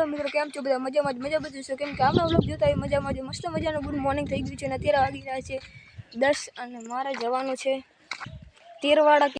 Hello મિત્રો કેમ છો? બધા મજામાં જ? મજા બધું છો? કેમ કે આપણા વ્લોગ જોતા હોય, મજામાં જ. મસ્ત મજાનું ગુડ મોર્નિંગ થઈ ગયું છે અને અત્યારે વાગી રહ્યા છે દસ અને મારે જવાનું છે તેરવાડા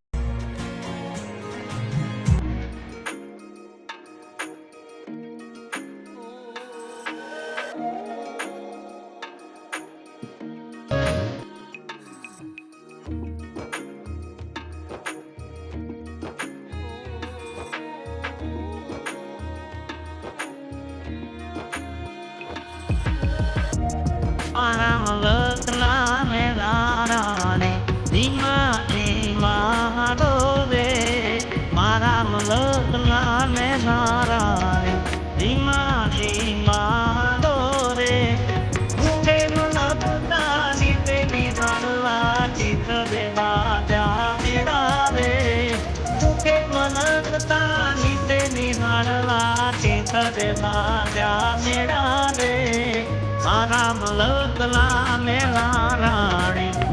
મારા લગલા મેલા રાણી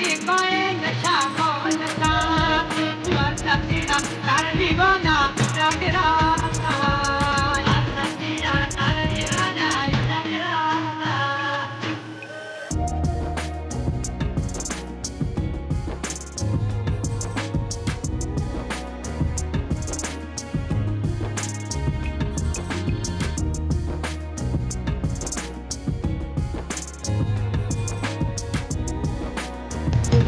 be my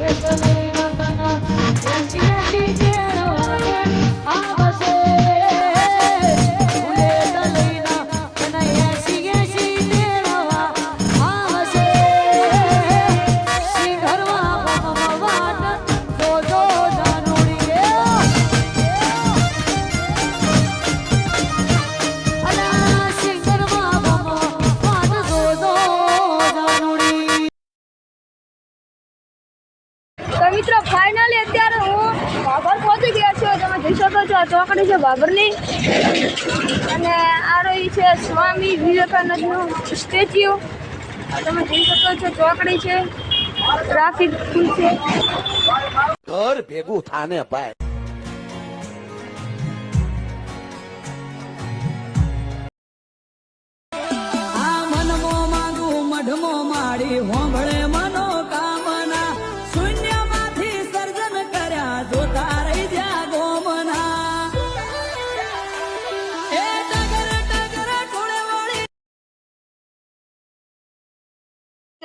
તો જોઈ શકો છો આ ચોકડી છે બાબરની અને આ રહી છે સ્વામી વિવેકાનંદનું સ્ટેચ્યુ. તમે જોઈ શકો છો ચોકડી છે. ટ્રાફિક ફૂલ છે. ઘર ભેગું થાને ભાઈ.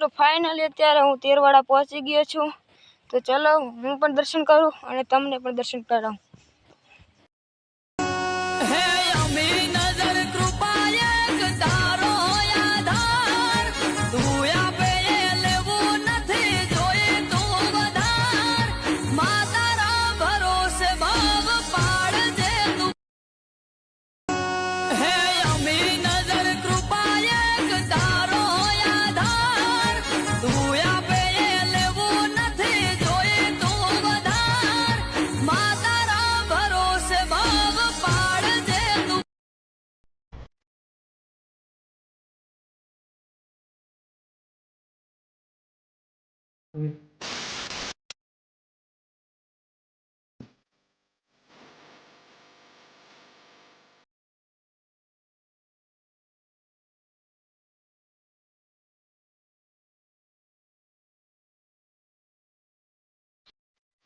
મિત્રો ફાઇનલી અત્યારે હું તેરવાડા પહોંચી ગયો છું. તો ચલો, હું પણ દર્શન કરું અને તમને પણ દર્શન કરાવું.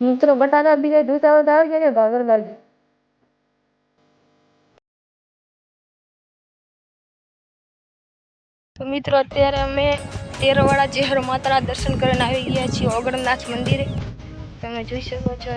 મિત્રો બટાકા બીજા જોતા હોય તો આવી જાય ભાગર બાજુ તો મિત્રો અત્યારે અમે તેરવાડા જેહર માતાના દર્શન કરીને આવી ગયા છીએ ઓગણનાથ મંદિરે. તમે જોઈ શકો છો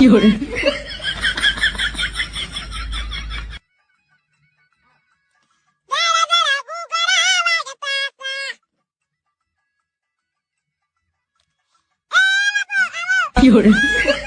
有人。有人。